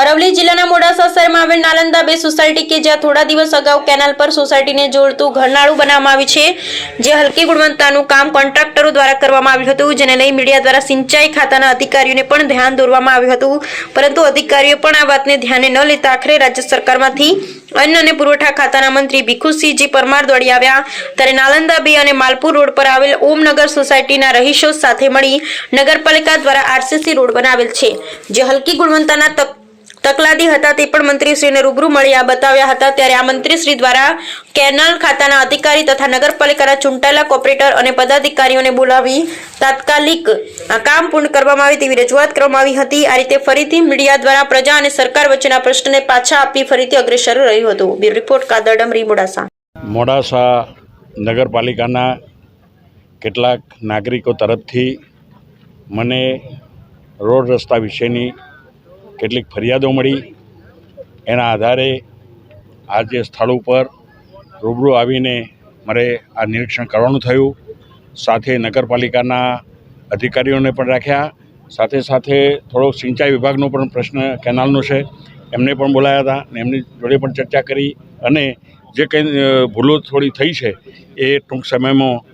અરવલ્લી જિલ્લાના મોડાસા શહેરમાં આવેલ નાલંદા બે સોસાયટી કે જ્યાં થોડા દિવસ અગાઉ કેનાલ પર સોસાયટીને જોડતું ઘરનાળું બનાવવામાં આવ્યું છે, જે હલકી ગુણવત્તાનું કામ કોન્ટ્રાક્ટરો દ્વારા કરવામાં આવ્યું હતું, જેને લઈ મીડિયા દ્વારા સિંચાઈ ખાતાના અધિકારીઓને પણ ધ્યાન દોરવામાં આવ્યું હતું. પરંતુ અધિકારીઓ પણ આ વાતને ધ્યાને ન લેતા આખરે રાજ્ય સરકારમાંથી અન્ન અને પુરવઠા ખાતાના મંત્રી ભીખુસિંહજી પરમાર દોડી આવ્યા. ત્યારે નાલંદા બે અને માલપુર રોડ પર આવેલ ઓમનગર સોસાયટીના રહીશો સાથે મળી નગરપાલિકા દ્વારા આરસીસી રોડ બનાવેલ છે, જે હલકી ગુણવત્તાના તક તકલાદી હતા તે પણ મંત્રીશ્રીને રૂબરૂ મળી આ બતાવ્યા હતા. ત્યારે આ મંત્રીશ્રી દ્વારા કેનાલ ખાતાના અધિકારી તથા નગરપાલિકાના ચૂંટાયેલા કોર્પોરેટર અને પદાધિકારીઓને બોલાવી તાત્કાલિક કામ પૂર્ણ કરવામાં આવે તેવી રજૂઆત કરવામાં આવી હતી. આ રીતે ફરીથી મીડિયા દ્વારા પ્રજા અને સરકાર વચ્ચેના પ્રશ્નને પાછા આપી ફરીથી અગ્રેસર રહ્યું હતું. બ્યુરો રિપોર્ટ કાદરડમ રી, મોડાસા. મોડાસા નગરપાલિકાના કેટલાક નાગરિકો તરફથી મને રોડ રસ્તા વિશેની કેટલીક ફરિયાદો મળી. એના આધારે આજે સ્થળ ઉપર રૂબરૂ આવીને મારે આ નિરીક્ષણ કરવાનું થયું. સાથે નગરપાલિકાના અધિકારીઓને પણ રાખ્યા. સાથે સાથે થોડો સિંચાઈ વિભાગનો પણ પ્રશ્ન કેનાલનો છે. એમને પણ બોલાયા હતા અને એમની જોડે પણ ચર્ચા કરી. અને જે કંઈ ભૂલો થોડી થઈ છે એ ટૂંક સમયમાં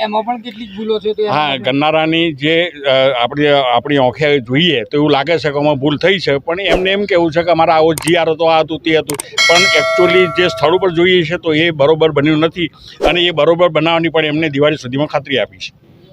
એમાં પણ કેટલીક ભૂલો છે હા ગન્નારાની જે આપણી આપણી ઓંખે જોઈએ તો એવું લાગે છે કે આમાં ભૂલ થઈ છે પણ એમને એમ કેવું છે કે અમારા આવો જીઆર હતો આ હતું તે હતું. પણ એકચ્યુઅલી જે સ્થળ ઉપર જોઈએ છે તો એ બરોબર બન્યું નથી અને એ બરોબર બનાવવાની પણ એમને દિવાળી સુધીમાં ખાતરી આપી છે.